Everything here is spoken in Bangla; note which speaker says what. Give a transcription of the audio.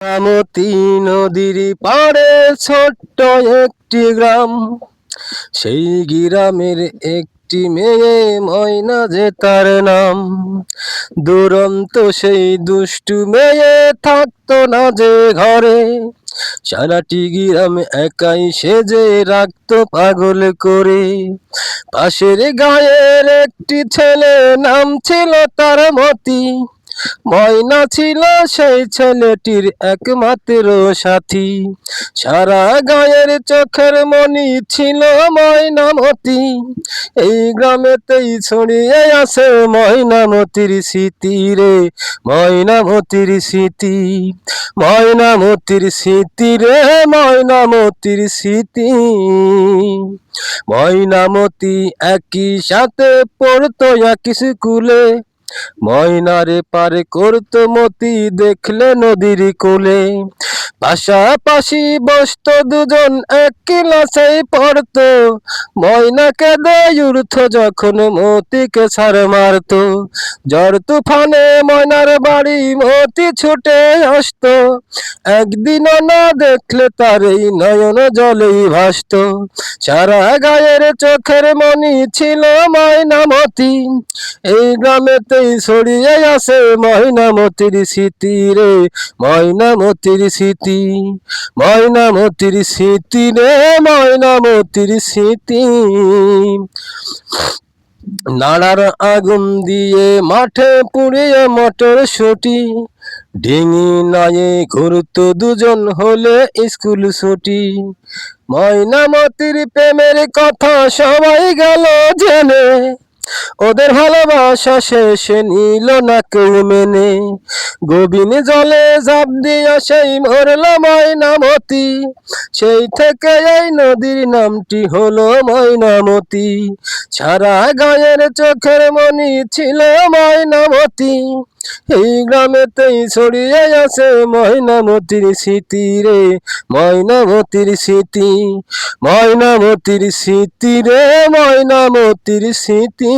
Speaker 1: ময়নামতি নদীর পাড়ে ছোট্ট একটি গ্রাম। সেই গ্রামের একটি মেয়ে ময়না যে তার নাম। দুরন্ত সেই দুষ্টু মেয়ে থাকতো না যে ঘরে। সারাটি গ্রাম একাই সেজে রাখতো পাগল করে। পাশের গায়ের একটি ছেলে নাম ছিল তার মতি। ময়না ছিল সেই ছেলেটির একমাত্র সাথী। সারা গায়ের চোখের মনি ছিল ময়নামতি। এই গ্রামেতেই ছড়িয়ে আছে ময়নামতির স্মৃতি রে, ময়নামতির স্মৃতি। ময়নামতির স্মৃতি রে, ময়নামতির স্মৃতি। ময়নামতি একই সাথে পড়তো একই স্কুলে। ময়নারে পারে করতো মতি দেখলে নদীর কোলে। পাশাপাশি বসতো দুজন এক ক্লাসেই পড়তো। ময়নাকে দেয় যখন মতিকে ছাড় মারতো। ঝড় তুফানে ময়নার বাড়ি মতি ছুটে আসতো। একদিনও না দেখলে তার এই নয়ন জলেই ভাসতো। সারা গায়ের চোখের মনি ছিল ময়নামতি এই গ্রামেতেই ছড়িয়ে আছে ময়নামতির স্মৃতি রে। ময়নামতির স্মৃতি ময়নামতির স্মৃতি রে ময়নামতির স্মৃতি। নাড়ার আগুন দিয়ে মাঠে পুড়িয়ে মটর শুটি ডিঙি নায়ে ঘুরতো দুজন হলে স্কুল ছুটি। ময়নামতির প্রেমের কথা সবাই গেল জেনে ওদের ভালোবাসা শেষে নিল না কেউ মেনে। গোবিন জলে ঝাঁপ দিয়া সেই মরল ময়নামতি, সেই থেকে এই নদীর নামটি হলো ময়নামতি। ছাড়া গায়ের চোখের মনি ছিল ময়নামতি। এই গ্রামেতেই ছড়িয়ে আছে ময়নামতির স্মৃতি রে ময়নামতির স্মৃতি ময়নামতির স্মৃতি রে ময়নামতির স্মৃতি।